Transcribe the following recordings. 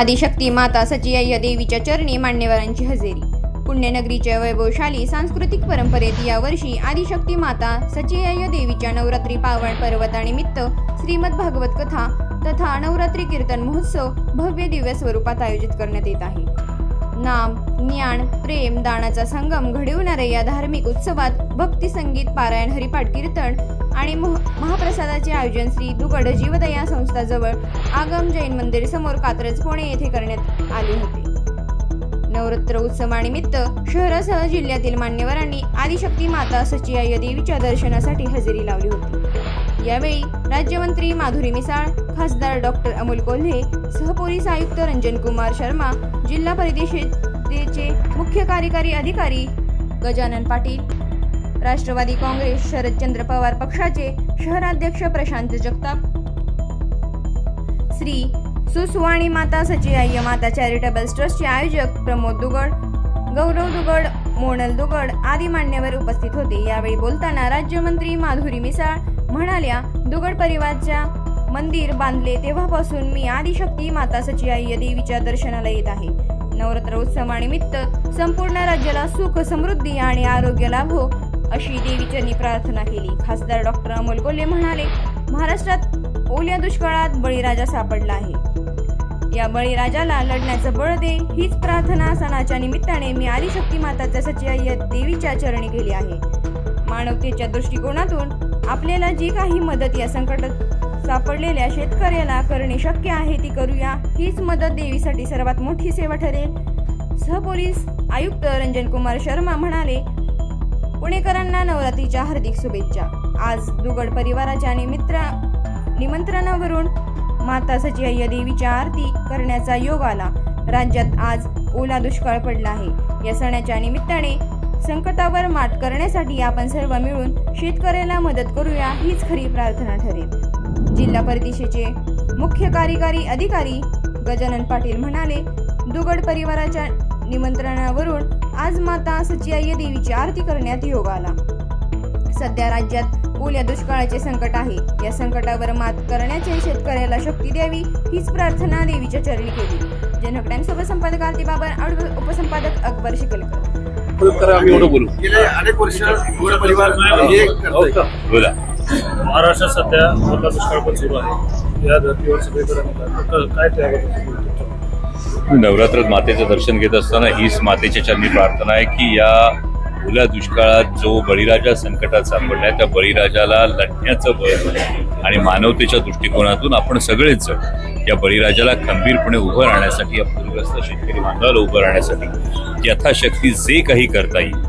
आदिशक्ती माता सचियाय देवीच्या चरणी मान्यवरांची हजेरी. पुण्यनगरीच्या वैभवशाली सांस्कृतिक परंपरेत यावर्षी आदिशक्ती माता सचियाय देवीच्या नवरात्री पावन पर्वतानिमित्त श्रीमद भागवत कथा तथा नवरात्री कीर्तन महोत्सव भव्य दिव्य स्वरूपात आयोजित करण्यात येत आहे. नाम ज्ञान प्रेम दानाचा संगम घडविणाऱ्या या धार्मिक उत्सवात भक्ती संगीत पारायण हरिपाठ कीर्तन आणि मह- महाप्रसादाचे आयोजन श्री दुगड जीवदया संस्थाजवळ आगम जैन मंदिर समोर कात्रज पुणे येथे करण्यात आले होते. नवरात्र उत्सवानिमित्त शहरासह जिल्ह्यातील मान्यवरांनी आदिशक्ती माता सचिया देवीच्या दर्शनासाठी हजेरी लावली होती. यावेळी राज्यमंत्री माधुरी मिसाळ खासदार डॉक्टर अमोल कोल्हे सहपोलीस आयुक्त रंजन कुमार शर्मा जिल्हा परिषदेचे मुख्य कार्यकारी अधिकारी गजानन पाटील राष्ट्रवादी काँग्रेस शरदचंद्र पवार पक्षाचे शहराध्यक्ष प्रशांत जगताप श्री सुसुवाणी माता सचियाय माता चॅरिटेबल ट्रस्टचे आयोजक प्रमोद दुगड गौरव दुगड मोनल दुगड आदी मान्यवर उपस्थित होते. यावेळी बोलताना राज्यमंत्री माधुरी मिसाळ म्हणाल्या दुगड परिवारच्या मंदिर बांधले तेव्हापासून मी आदिशक्ती माता सचियाय देवीच्या दर्शनाला येत आहे. नवरात्र उत्सवानिमित्त संपूर्ण राज्याला सुख समृद्धी आणि आरोग्य लाभो अशी देवीच्यांनी प्रार्थना केली. खासदार डॉक्टर अमोल कोल्हे म्हणाले महाराष्ट्रात ओल्या दुष्काळात बळीराजा सापडला आहे. या बळीराजाला लढण्याचं बळ दे हीच प्रार्थना सणाच्या निमित्ताने मी आदिशक्ती माताच्या सचियाय देवीच्या चरणी केली आहे. मानवतेच्या दृष्टिकोनातून आपल्याला जी काही मदत या संकटात सापडलेल्या शेतकऱ्याला करणे शक्य आहे ती करूया. हीच मदत देवीसाठी सर्वात मोठी सेवा ठरेल. सहपोलीस आयुक्त रंजन कुमार शर्मा म्हणाले पुणेकरांना नवरात्रीच्या हार्दिक शुभेच्छा. आज दुगड परिवाराच्या निमित्रा निमंत्रणावरून माता सचियाय देवीच्या आरती करण्याचा योग आला. राज्यात आज ओला दुष्काळ पडला आहे. या सणाच्या निमित्ताने संकटावर मात करण्यासाठी आपण सर्व मिळून शेतकऱ्याला मदत करूया हीच खरी प्रार्थना ठरेल. जिल्हा परिषदेचे मुख्य कार्यकारी अधिकारी गजानन पाटील म्हणाले दुगड परिवाराच्या निमंत्रणावरून आज माता सचियाय देवीची आरती करण्यात योग आला. सध्या राज्यात ओल्या दुष्काळाचे संकट आहे. या संकटावर मात करण्याचे शेतकऱ्याला शक्ती द्यावी हीच प्रार्थना देवीच्या चरणी केली. जनक टाइम्स संपादक आरती बाबर उपसंपादक अकबर शिकलकर. तर आम्ही एवढं बोलू. गेले अनेक वर्ष पूर्ण परिवार हे करतोय. बोला. महाराष्ट्रात सध्या मोठा दुष्काळ पण सुरू आहे. या धर्तीवर सगळीकडे. काय त्याबद्दल नवरात्रात मातेचं दर्शन घेत असताना हीच मातेच्या चरणी प्रार्थना आहे की या ओल्या दुष्काळात जो बळीराजा संकटात सापडलाय त्या बळीराजाला लढण्याचं बळ आणि मानवतेच्या दृष्टिकोनातून आपण सगळेच जण या बळीराजाला खंबीरपणे उभं राहण्यासाठी या पूरग्रस्त शेतकरी बांधवाला उभं राहण्यासाठी यथाशक्ती जे काही करता येईल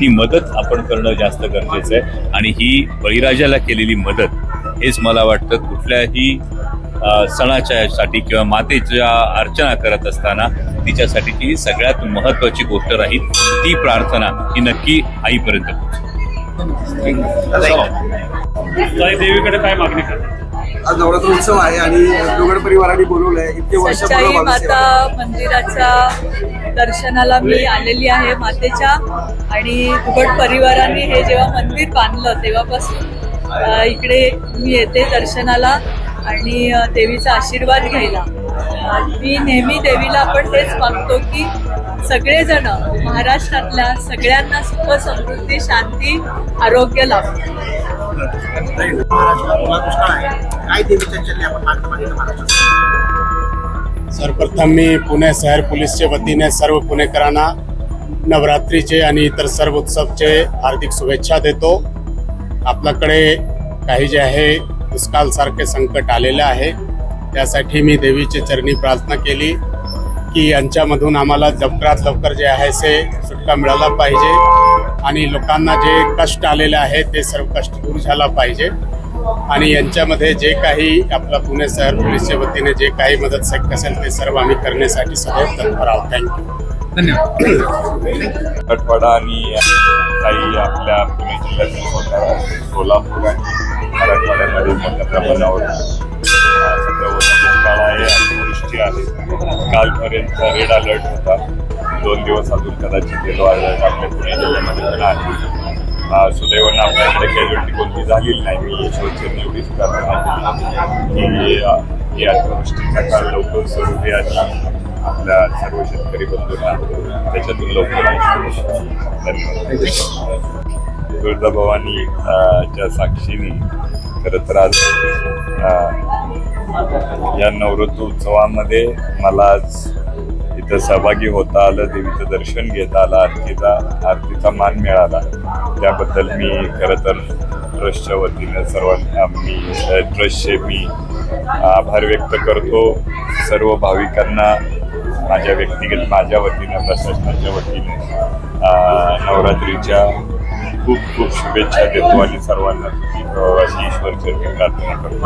ती मदत आपण करणं जास्त गरजेचं आहे. आणि ही बळीराजाला केलेली मदत हेच मला वाटतं कुठल्याही सणाच्यासाठी किंवा मातेच्या अर्चना करत असताना तिच्यासाठी ही सगळ्यात महत्वाची गोष्ट राहील. ती प्रार्थना ही नक्की आईपर्यंत पोहोचेल. देवीकडे काय मागणी करतात आज नवरात्र उत्सव आहे आणि दुगड परिवाराने बोलवलंय. इतके वर्ष सच्चाई माता मंदिराच्या दर्शनाला मी आलेली आहे मातेच्या. आणि दुगड परिवाराने हे जेव्हा मंदिर बांधलं तेव्हापासून इकडे मी येते दर्शनाला आणि देवीचा आशीर्वाद घ्यायला. मी नेहमी देवीला आपण तेच मागतो की सगळेजण महाराष्ट्रातल्या सगळ्यांना सुख समृद्धी शांती आरोग्य लाभो. काय देवीच्या चरणी आपण मागणं मागितलं महाराष्ट्रात सर्वप्रथम मी पुणे शहर पोलीसच्या वतीने सर्व पुणेकरांना नवरात्रीचे आणि इतर सर्व उत्सवचे हार्दिक शुभेच्छा देतो. आपल्याकडे काही जे आहे दुष्काळसारखे संकट आलेले आहे. त्यासाठी मी देवीची चरणी प्रार्थना केली की यांच्यामधून आम्हाला लवकरात लवकर जे आहे ते सुटका मिळाला पाहिजे आणि लोकांना जे कष्ट आलेले आहे ते सर्व कष्ट दूर झाला पाहिजे. आणि यांच्यामध्ये जे काही आपला पुणे शहर पोलीसच्या वतीने जे काही मदत शक्य असेल ते सर्व आम्ही करण्यासाठी सदैव तत्पर आहोत. थँक्यू मराठवाडा आणि काही आपल्या पुणे जिल्ह्यातील मोठ्या सोलापूर आणि मराठवाड्यामध्ये मोठ्या प्रमाणावर सध्या दुष्काळ आहे आणि वृष्टी आहे. कालपर्यंत रेड अलर्ट होता. दोन दिवस अजून कदाचित येलो अलर्ट आपल्या पुणे सुदैवानं आपल्याकडे कॅज्युअल्टी कोणती झालेली नाही. मी यशवंतची एवढीच प्रार्थना केली की अ, अतिवृष्टीचा काळ लवकर सुरू दे आणि आपल्या सर्व शेतकरी बंधूंना त्याच्यातून लवकर धन्यवाद. तुळजाभवानी च्या साक्षीने खरं तर आज या नवरात्र उत्सवामध्ये मला आज इथं सहभागी होता आलं देवीचं दर्शन घेता आलं आरतीचा आरतीचा मान मिळाला. त्याबद्दल मी खरं तर ट्रस्टच्या वतीनं सर्वांना मी ट्रस्टचे मी आभार व्यक्त करतो. सर्व भाविकांना माझ्या व्यक्तिगत माझ्या वतीनं प्रशासनाच्या वतीने नवरात्रीच्या खूप खूप शुभेच्छा देतो आणि सर्वांना सुखी ईश्वर प्रार्थना करतो.